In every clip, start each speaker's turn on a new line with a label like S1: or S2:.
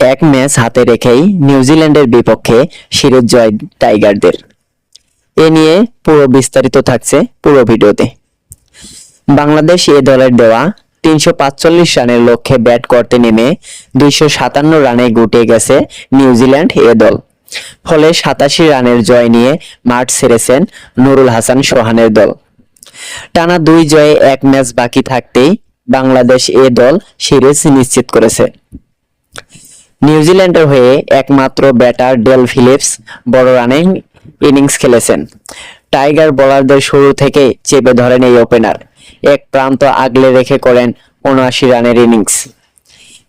S1: এক ম্যাচ হাতে রেখেই নিউজিল্যান্ডের বিপক্ষে সিরিজ জয় টাইগারদের। এ নিয়ে পুরো বিস্তারিত থাকছে পুরো ভিডিওতে। বাংলাদেশ এ দলের দেওয়া তিনশো পাঁচচল্লিশ রানের লক্ষ্যে ব্যাট করতে নেমে দুইশো সাতান্ন রানে গুটিয়ে গেছে নিউজিল্যান্ড এ দল। ফলে সাতাশি রানের জয় নিয়ে মাঠ ছেড়েছেন নুরুল হাসান সোহানের দল। টানা দুই জয়ে এক ম্যাচ বাকি থাকতেই বাংলাদেশ এ দল সিরিজ নিশ্চিত করেছে। নিউজিল্যান্ডের হয়ে একমাত্র ব্যাটার ডেল ফিলিপস বড় রানে ইনিংস খেলেছেন। টাইগার বোলারদের শুরু থেকে চেপে ধরেন এই ওপেনার। এক প্রান্ত আগলে রেখে করেন উনআশি রানের ইনিংস।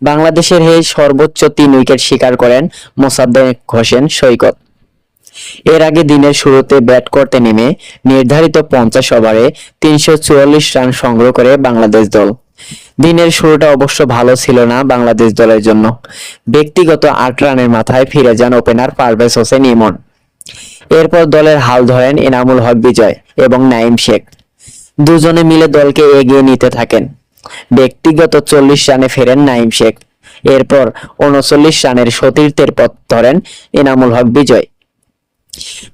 S1: বাংলাদেশের হয়ে সর্বোচ্চ তিন উইকেট শিকার করেন মোসাদ্দেক হোসেন সৈকত। এর আগে দিনের শুরুতে ব্যাট করতে নেমে নির্ধারিত পঞ্চাশ ওভারে তিনশো চুয়াল্লিশ রান সংগ্রহ করে বাংলাদেশ দল। দিনের শুরুটা অবশ্য ভালো ছিল না বাংলাদেশ দলের জন্য। ব্যক্তিগত আট রানের মাথায় ফিরে যান ওপেনার পারভেজ হোসেন ইমন। এরপর দলের হাল ধরেন এনামুল হক বিজয় এবং নাইম শেখ। দুজনে মিলে দলকে এগিয়ে নিতে থাকেন। ব্যক্তিগত চল্লিশ রানে ফেরেন নাইম শেখ। এরপর উনচল্লিশ রানের সতীর্থের পথ ধরেন এনামুল হক বিজয়।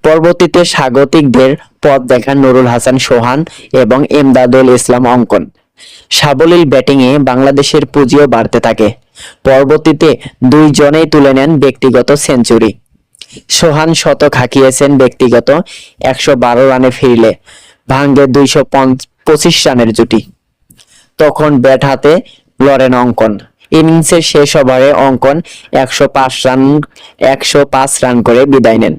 S1: পরবর্তীতে স্বাগতিকদের পথ দেখান নুরুল হাসান সোহান এবং এমদাদুল ইসলাম অঙ্কন। সাবলীল ব্যাটিংয়ে বাংলাদেশের পুঁজিও বাড়তে থাকে। পরবর্তীতে দুইজনেই তুলে নেন ব্যক্তিগত সেঞ্চুরি। সোহান শতক হাঁকিয়েছেন ব্যক্তিগত একশো বারো রানে ফিরলে ভাঙ্গে দুইশো পঁচিশ রানের জুটি। তখন ব্যাট হাতে লড়েন অঙ্কন। ইনিংসের শেষ ওভারে অঙ্কন একশো পাঁচ রান, একশো পাঁচ রান করে বিদায় নেন।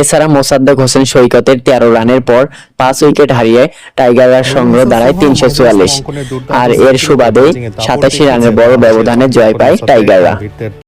S1: এছাড়া মোসাদ্দেক হোসেন সৈকতের তেরো রানের পর পাঁচ উইকেট হারিয়ে টাইগাররা সংগ্রহ দাঁড়ায় তিনশো চুয়াল্লিশ। আর এর সুবাদে সাতাশি রানের বড় ব্যবধানে জয় পায় টাইগাররা।